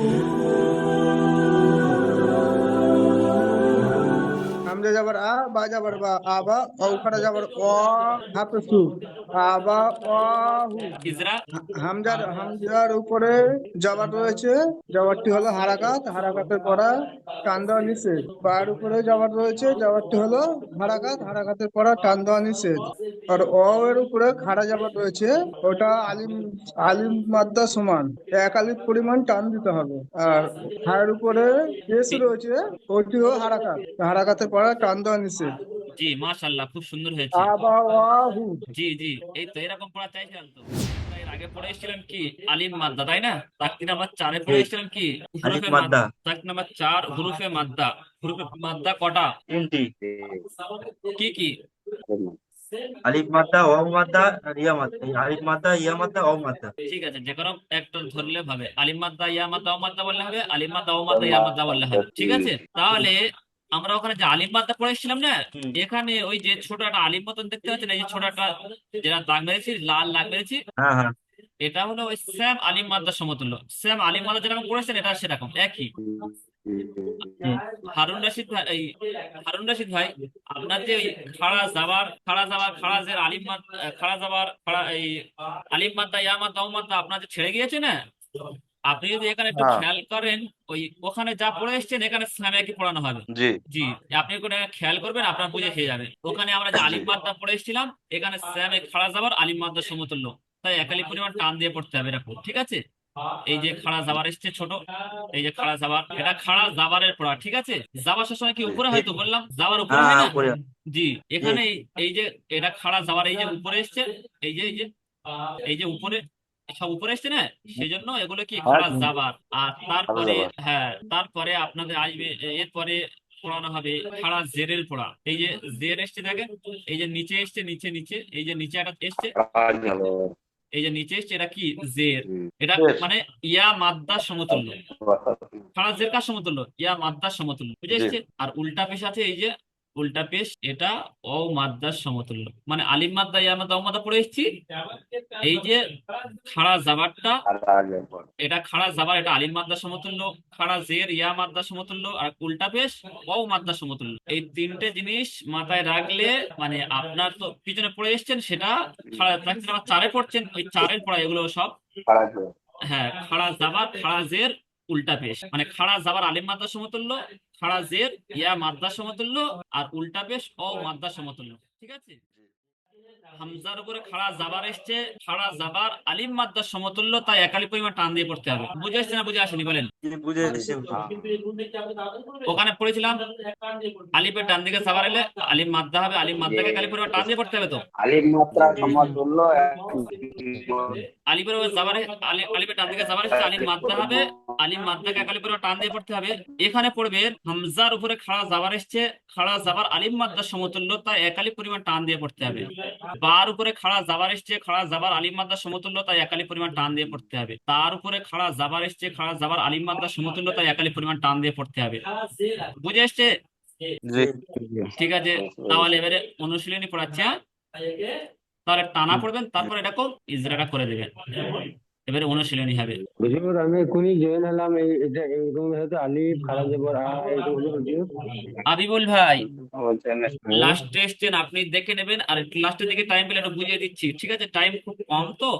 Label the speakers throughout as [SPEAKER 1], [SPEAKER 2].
[SPEAKER 1] Ooh. Hamza যাবার আ বা যাবার বা আবা ওখানে যাবার অ হাফে সু আবা অ হু।
[SPEAKER 2] ইজরা
[SPEAKER 1] হামজার হামজার উপরে জবার রয়েছে। জবারটি হলো হারাকাত। হারাকাতের পরা টান দেওয়া নিষেধ। পার উপরে জবার রয়েছে। জবারটি হলো হারাকাত। হারাকাতের পরা টান দেওয়া নিষেধ। আর অ এর উপরে খাড়া জবর রয়েছে। ওটা আলিম আলিম মাদ্দা সমান। এক আলিফ পরিমাণ টান দিতে হবে। আর হায়ের উপরে পেশ রয়েছে। ওটিও হারাকাত। হারাকাতের পরা টান দেওয়া নিষেধ
[SPEAKER 2] জি মাশাআল্লাহ খুব সুন্দর হয়েছে।
[SPEAKER 1] আবা
[SPEAKER 2] জি জি এই তো এরকম পড়া চাইছিলাম তো। এর আগে পড়ে এসেছিলাম কি আলিম মাদ্দা তাই না? তাকতি নাম্বার চারে পড়ে এসেছিলাম কি হুরুফে
[SPEAKER 3] মাদ্দা।
[SPEAKER 2] তাক নাম্বার চার হুরুফে মাদ্দা। হুরুফে মাদ্দা কটা?
[SPEAKER 3] তিনটি।
[SPEAKER 2] কি কি?
[SPEAKER 3] আলিফ মাদ্দা ওয়াও মাদ্দা ইয়া মাদ্দা। আলিফ মাদ্দা ইয়া মাদ্দা ওয়াও মাদ্দা।
[SPEAKER 2] ঠিক আছে যে কোনো একটা ধরলে হবে আলিম মাদ্দা ইয়া মাদ্দা বললে হবে আলিম মাদ্দা ও মাদ্দা ইয়া মাদ্দা বললে হবে। ঠিক আছে তাহলে আমরা ওখানে যে আলিম মাদ্দা পড়ে এসেছিলাম না। এখানে ওই যে ছোট একটা আলিম মতন দেখতে পাচ্ছেন এই যে ছোট একটা যেটা দাগ মেরেছি লাল দাগ মেরেছি
[SPEAKER 3] হ্যাঁ হ্যাঁ।
[SPEAKER 2] এটা হলো ওই স্যাম আলিম মাদ্দা সমতুল্য। স্যাম আলিম মাদ্দা যেরকম পড়েছেন এটা সেরকম একই। হারুন রশিদ ভাই এই হারুন রশিদ ভাই আপনার যে খাড়া জাবার খাড়া জাবার খাড়া জের আলিম খাড়া জাবার খাড়া এই আলিম মাদ্দা ইয়া মাদ্দা ও মাদ্দা আপনার যে ছেড়ে গিয়েছে না আপনি যদি এখানে একটু
[SPEAKER 4] হ্যাঁ।
[SPEAKER 2] খেয়াল করেন ওই ওখানে যা পড়ে এসছেন এখানে স্যামে কি পড়ানো হবে।
[SPEAKER 4] জি।
[SPEAKER 2] জি আপনি কোনো খেয়াল করবেন আপনার বুঝে খেয়ে যাবে। ওখানে আমরা যে আলিম মাদ্দা পড়ে এসেছিলাম এখানে স্যাম খাড়া জাবার আলিম মাদ্দা সমতুল্য। তাই একালি পরিমাণ টান দিয়ে পড়তে হবে এরকম ঠিক আছে? এই যে খাড়া জাবার এসছে ছোট এই যে খাড়া জাবার এটা খাড়া জাবারের পড়া ঠিক আছে? জাবার সময় কি উপরে হয়তো বললাম? জাবার উপরে হয়
[SPEAKER 3] হ্যাঁ
[SPEAKER 2] না? জি এখানে এই- এই যে এটা খাড়া জাবার এই যে উপরে এসছে এই যে এই যে এই যে উপরে সব উপরে এসছে না? সেই জন্য এগুলো কি খাড়া জাবার আর তারপরে। হ্যাঁ তারপরে আপনাদের আসবে এরপরে পড়ানো হবে খাড়া জেরের পড়া। এই যে জের এসছে দেখেন এই যে নিচে এসছে নিচে নিচে এই যে নিচে একটা এসছে এই যে নিচে এসছে এটা কি? জের। এটা মানে ইয়া মাদ্দা সমতুল্য। খাড়া জের কার সমতুল্য? ইয়া মাদ্দার সমতুল্য। বুঝে। এসছে? আর উল্টা পেশ আছে এই যে উল্টা পেশ, এটা ও মাদ্দার সমতুল্য। মানে আলিম মাদ্দা ইয়া মাদ্দা মাদ্দা পড়ে এসেছি। এই যে খাড়া জাবারটা, এটা খাড়া জাবার, এটা আলিম মাদ্দার সমতুল্য, খাড়া জের, ইয়া মাদ্দার সমতুল্য, আর উল্টা পেশ ও মাদ্দার সমতুল্য। এই তিনটে জিনিস মাথায় রাখলে মানে আপনার তো পিছনে পড়ে এসছেন, সেটা খাড়া চারে পড়ছেন, ওই চারের পড়া, এগুলো সব। হ্যাঁ খাড়া জাবার, খাড়া জের উল্টা পেশ মানে খাড়া যাবার আলিম মাদ্রা সমতুল্য খাড়া জের ইয়া মাদ্রা সমতুল্য আর উল্টা পেশ ও মাদ্রা সমতুল্য। ঠিক আছে? হামজার উপরে খাড়া জাবার এসছে খাড়া জাবার আলিম মাদ্দার সমতুল্য তাই একালি পরিমাণ টান দিয়ে পড়তে হবে। বুঝে আসছে না বুঝে আসেনি বলেন? ওখানে পড়েছিলাম আলিফের ডান দিকে জাবার এলে আলিম মাদ্দা হবে আলিম মাদ্দাকে একালি পরিমাণ টান দিয়ে পড়তে হবে তো?
[SPEAKER 4] আলিম মাত্রা সমতুল্য
[SPEAKER 2] আলিফের ওপর জাবারে আলি আলিফের দিকে এসছে আলিম মাদ্দা হবে আলিম মাদ্দাকে একালি পরিমাণ টান দিয়ে পড়তে হবে। এখানে পড়বে হামজার উপরে খাড়া জাবার এসছে খাড়া জাবার আলিম মাদ্দার সমতুল্য তাই একালি পরিমাণ টান দিয়ে পড়তে হবে। বার উপরে খাড়া জাবার এসছে খাড়া জাবার আলিম মাদ্রা সমতুল্য তাই একালি পরিমাণ টান দিয়ে পড়তে হবে। তার উপরে খাড়া জাবার এসছে খাড়া জাবার আলিম মাদ্রা সমতুল্য তাই একালি পরিমাণ টান দিয়ে পড়তে হবে। বুঝে এসছে? ঠিক আছে তাহলে এবারে অনুশীলনী পড়াচ্ছে হ্যাঁ? তাহলে টানা পড়বেন তারপর এটাকে ইজরাটা করে দেবেন। এবারে অনুশীলনী হবে।
[SPEAKER 5] হুজুর আমি এখনই জয়েন হলাম এই এটা এরকম হয়তো আলিফ খারাপ যাবার আ
[SPEAKER 2] আবিবুল ভাই লাস্ট টেস্টেন আপনি দেখে নেবেন আর লাস্টের দিকে টাইম পেলে একটু বুঝিয়ে দিচ্ছি। ঠিক আছে? টাইম খুব কম তো?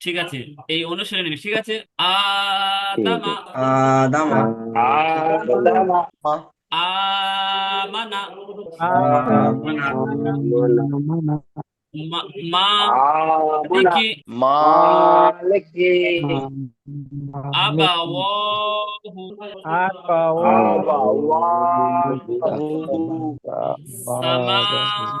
[SPEAKER 2] ঠিক আছে এই অনুশীলনী ঠিক আছে? আদামা।
[SPEAKER 3] আদামা।
[SPEAKER 2] আমানা
[SPEAKER 4] Ma,
[SPEAKER 2] ma, liki,
[SPEAKER 4] ma,
[SPEAKER 2] liki, abawahu, abawahu,
[SPEAKER 4] samahu.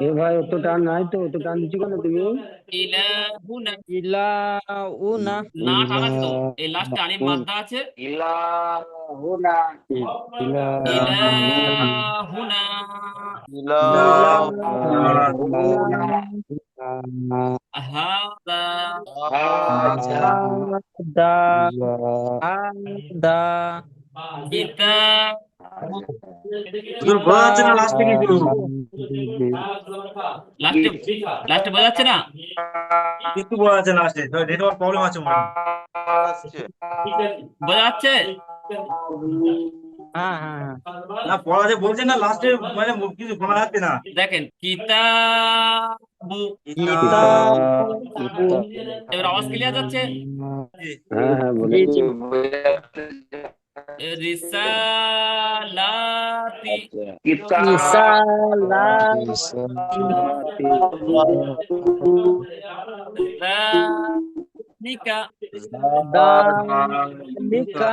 [SPEAKER 5] এ ভাই অত টান নাই তো অত টান দিচ্ছি কেন তুমি?
[SPEAKER 2] ইলাহুনা।
[SPEAKER 6] ইলাউনা
[SPEAKER 2] না টানা তো এই লাস্টে আলিফ মাদ্দা আছে।
[SPEAKER 4] ইলাহুনা।
[SPEAKER 5] ইলা
[SPEAKER 2] ইলাহুনা। হাদা
[SPEAKER 6] দা দা
[SPEAKER 3] লাস্টে
[SPEAKER 2] লাস্টে লাস্টে বোঝা যাচ্ছে না?
[SPEAKER 3] কিন্তু বোঝা যাচ্ছে লাস্টে নেটওয়ার্ক প্রবলেম আছে
[SPEAKER 2] বোঝা যাচ্ছে?
[SPEAKER 6] হ্যাঁ হ্যাঁ হ্যাঁ।
[SPEAKER 3] না পড়া যে বলছে না লাস্টে মানে কিছু শোনা যাচ্ছে না।
[SPEAKER 2] দেখেন কিতাবু এবার আওয়াজ ক্লিয়ার যাচ্ছে?
[SPEAKER 5] হ্যাঁ হ্যাঁ বলে
[SPEAKER 2] রিসালাতি
[SPEAKER 4] কিতাব
[SPEAKER 2] যালিকা
[SPEAKER 6] দালিকা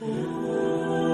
[SPEAKER 7] ও